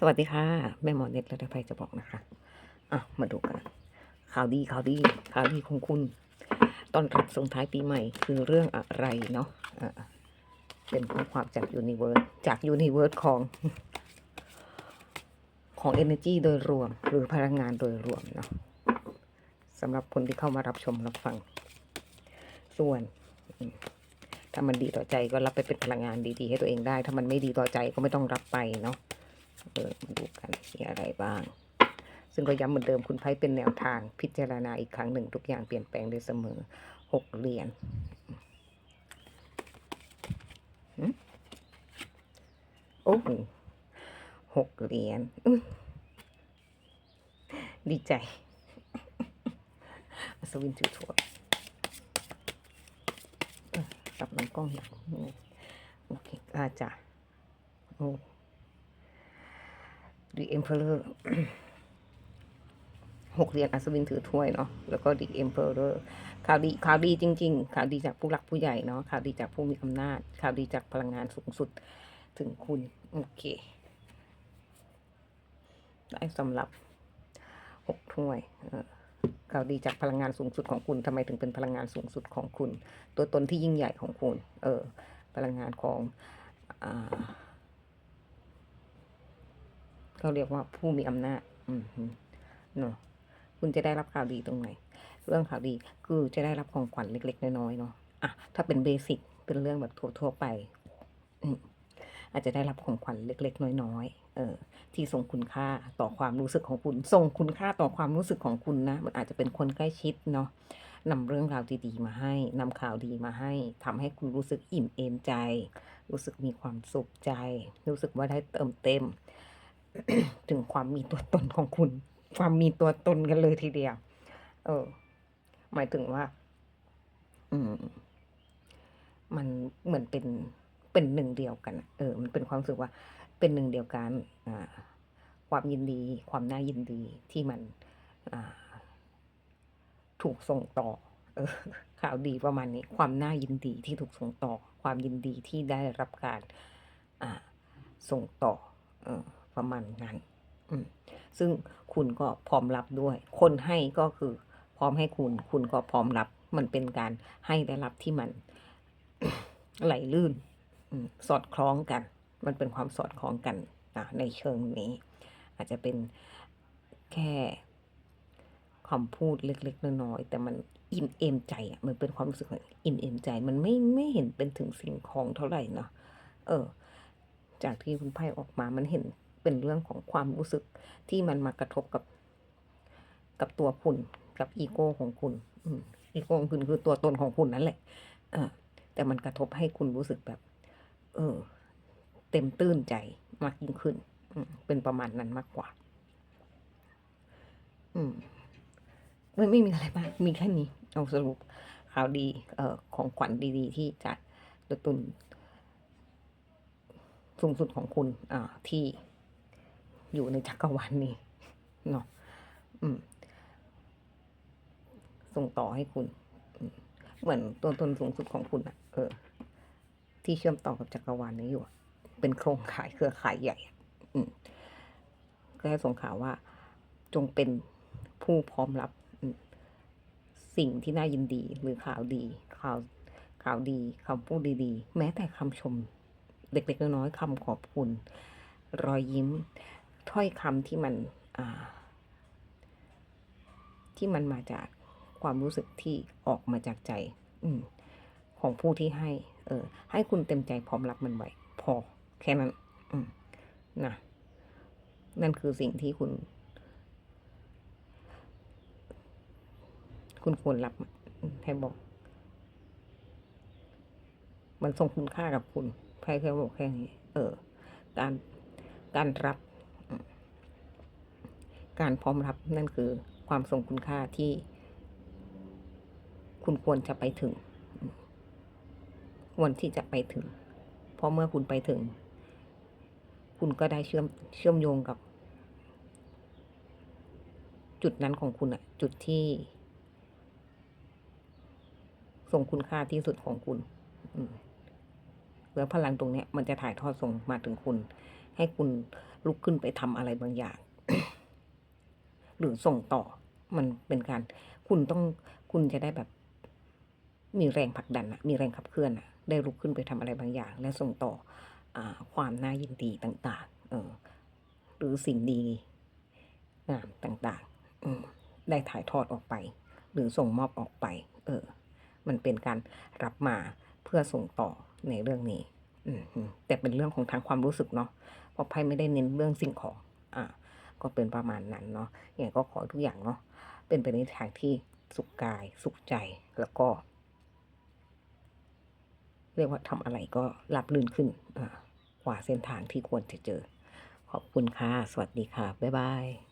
สวัสดีค่ะ แม่หมอเน็ตและไฟจะบอกนะคะ อะ มาดูกันข่าวดีข่าวดีข่าวดีของคุณตอนรับส่งท้ายปีใหม่คือเรื่องอะไรเนาะะเป็นข้อความจากยูนิเวิร์สจากยูนิเวิร์สของ ของ Energy โดยรวม หรือพลังงานโดยรวมเนาะสำหรับคนที่เข้ามารับชมรับฟัง ส่วนถ้ามันดีต่อใจก็รับไปเป็นพลังงานดีๆให้ตัวเองได้ ถ้ามันไม่ดีต่อใจก็ไม่ต้องรับไปเนาะ เออมาดูกันมีอะไรบ้าง ซึ่งก็ย้ำเหมือนเดิมคุณไพ่เป็นแนวทางพิจารณาอีกครั้งหนึ่งทุกอย่างเปลี่ยนแปลงได้เสมอหกเหรียญโอ้โหหกเหรียญดีใจอัศวินถือถ้วยเออจับน้ำกล้องอยอืมโอเคอาจ้ะโอ้ The Emperor หกเหรียญอัศวินถือถ้วยเนาะแล้วก็ The Emperor ข่าวดีข่าวดีจริง ๆ ข่าวดีจากผู้หลักผู้ใหญ่เนาะข่าวดีจากผู้มีอำนาจ ข่าวดีจากพลังงานสูงสุดถึงคุณ โอเค ได้สำหรับหกถ้วยเออข่าวดีจากพลังงานสูงสุดของคุณทำไมถึงเป็นพลังงานสูงสุดของคุณ ตัวตนที่ยิ่งใหญ่ของคุณ เออ พลังงานของอ่า เขาเรียกว่าผู้มีอำนาจอืมเนาะคุณจะได้รับข่าวดีตรงไหน เรื่องข่าวดีคือจะได้รับของขวัญเล็ก ๆ น้อยๆเนาะอะถ้าเป็นเบสิกเป็นเรื่องแบบทั่วๆไปอืมอาจจะได้รับของขวัญเล็ก ๆ น้อยๆเออที่ทรงคุณค่าต่อความรู้สึกของคุณทรงคุณค่าต่อความรู้สึกของคุณนะ มันอาจจะเป็นคนใกล้ชิดเนาะนำเรื่องราวดีๆมาให้นำข่าวดีมาให้ทำให้คุณรู้สึกอิ่มเอมใจ รู้สึกมีความสุขใจ รู้สึกว่าได้เติมเต็ม ถึงความมีตัวตนของคุณ ความมีตัวตนกันเลยทีเดียว เออ หมายถึงว่า อืม มันเหมือนเป็นเป็นหนึ่งเดียวกัน เออ มันเป็นความรู้สึกว่า เป็นหนึ่งเดียวกัน อ่า ความยินดี ความน่ายินดีที่มัน อ่า ถูกส่งต่อ เออ ข่าวดีประมาณนี้ ความน่ายินดีที่ถูกส่งต่อ ความยินดีที่ได้รับการ อ่า ส่งต่อ เออ ประมาณนั้นซึ่งคุณก็พร้อมรับด้วย คนให้ก็คือพร้อมให้คุณ คุณก็พร้อมรับ มันเป็นการให้และรับที่มันไหลลื่นสอดคล้องกัน มันเป็นความสอดคล้องกันอะในเชิงนี้ อาจจะเป็นแค่คำพูดเล็กๆน้อยๆแต่มันอิ่มเอมใจอะมันเป็นความรู้สึกอิ่มเอมใจ มันไม่ไม่เห็นเป็นถึงสิ่งของเท่าไหร่เนาะเออ จากที่คุณไพ่ออกมามันเห็น เป็นเรื่องของความรู้สึกที่มันมากระทบกับ กับตัวคุณ กับอีโก้ของคุณอีโก้ของคุณคือตัวตนของคุณนั่นแหละแต่มันกระทบให้คุณรู้สึกแบบ เออ เต็มตื้นใจมากยิ่งขึ้นเป็นประมาณนั้นมากกว่า อืมไม่ไม่มีอะไรมาก มีแค่นี้ เอาสรุปข่าวดีเอ่อของขวัญดีๆ ที่จะกระตุนสูงสุดของคุณอ่าที่ อยู่ในจักรวาลนี้เนาะส่งต่อให้คุณ เหมือนตัวตนสูงสุดของคุณอะเออ ที่เชื่อมต่อกับจักรวาลนี้อยู่ เป็นโครงข่ายเครือข่ายใหญ่ อืมก็ให้ส่งข่าวว่า จงเป็นผู้พร้อมรับสิ่งที่น่ายินดีหรือข่าวดี ข่าวข่าวดีคำพูดดีๆ แม้แต่คำชมเล็กๆน้อยๆคำขอบคุณ รอยยิ้ม ถ้อยคำที่มันที่มันมาจากความรู้สึกที่ออกมาจากใจ อืของผู้ที่ให้ เออ ให้คุณเต็มใจพร้อมรับมันไว้พอ แค่นั้น อืมนะนั่นคือสิ่งที่คุณ คุณควรรับให้บอก มันส่งคุณค่ากับคุณใครเคยบอกแค่นี้ เออ การการรับ การพร้อมรับนั่นคือความทรงคุณค่าที่ คุณควรจะไปถึงควรที่จะไปถึง เพราะเมื่อคุณไปถึง คุณก็ได้เชื่อมเชื่อมโยงกับ จุดนั้นของคุณอะจุดที่ทรงคุณค่าที่สุดของคุณแล้วพลังตรงนี้มันจะถ่ายทอดส่งมาถึงคุณ ให้คุณลุกขึ้นไปทำอะไรบางอย่าง หรือส่งต่อ มันเป็นการ คุณต้องคุณจะได้แบบมีแรงผลักดันอะมีแรงขับเคลื่อนอะได้ลุกขึ้นไปทำอะไรบางอย่าง และส่งต่ออความน่ายินดีต่างๆ เออ หรือสิ่งดีงามต่างๆอได้ถ่ายทอดออกไป หรือส่งมอบออกไป เออ มันเป็นการรับมาเพื่อส่งต่อในเรื่องนี้อืแต่เป็นเรื่องของทางความรู้สึกเนาะเพราะไพ่ไม่ได้เน้นเรื่องสิ่งของ อ่า ก็เป็นประมาณนั้นเนาะอย่างก็ขอทุกอย่างเนาะเป็นไปในทางที่สุขกายสุขใจแล้วก็ เรียกว่าทำอะไรก็รับลื่นขึ้นอ่ากว่าเส้นทางที่ควรจะเจอ ขอบคุณค่ะ สวัสดีค่ะ บ๊ายบาย